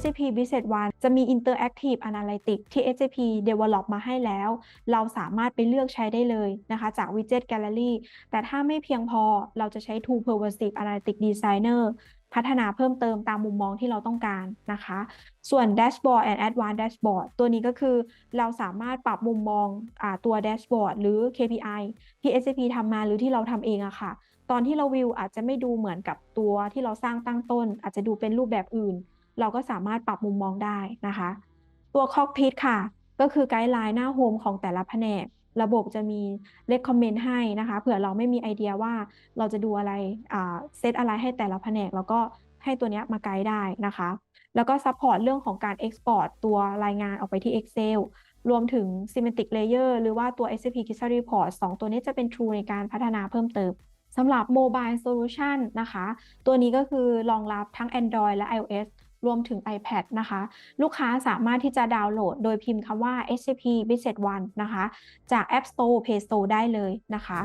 SAP Business One จะมี Interactive Analytics ที่ SAP develop มาให้แล้ว เราสามารถไปเลือกใช้ได้เลยนะคะ จาก Widget Gallery แต่ถ้าไม่เพียงพอเราจะใช้ Tool Pervasive Analytics Designer พัฒนาเพิ่มเติมตามมุมมองที่เราต้องการนะคะ ส่วน Dashboard and Advanced Dashboard ตัวนี้ก็คือเราสามารถปรับมุมมองอตัว Dashboard หรือ KPI ที่ SAP ทำมาหรือที่เราทำเองอะค่ะ ตอนที่เราวิวอาจจะไม่ดูเหมือนกับตัวที่เราสร้างตั้งต้น อาจจะดูเป็นรูปแบบอื่น เราก็สามารถปรับมุมมองได้นะคะ ตัว Cockpit ค่ะ ก็คือไกด์ไลน์หน้าโฮมของแต่ละแผนก ระบบจะมี recommend ให้นะคะเผื่อเราไม่มีไอเดียว่าเราจะดูอะไรเซตอะไรให้แต่ละแผนก แล้วก็ให้ตัวนี้มาไกด์ได้นะคะ แล้วก็ซัพพอร์ตเรื่องของการ Export ตัวรายงานออกไปที่ Excel รวมถึง Semantic Layer หรือว่าตัว SAP Crystal Report 2 ตัวนี้จะเป็น Tool ในการพัฒนาเพิ่มเติมสำหรับ Mobile Solution นะคะ ตัวนี้ก็คือรองรับทั้ง Android และ iOS รวมถึง iPad นะคะ ลูกค้าสามารถที่จะดาวน์โหลด โดยพิมพ์คำว่า SAP Business One นะคะ จาก App Store Play Store ได้เลยนะคะ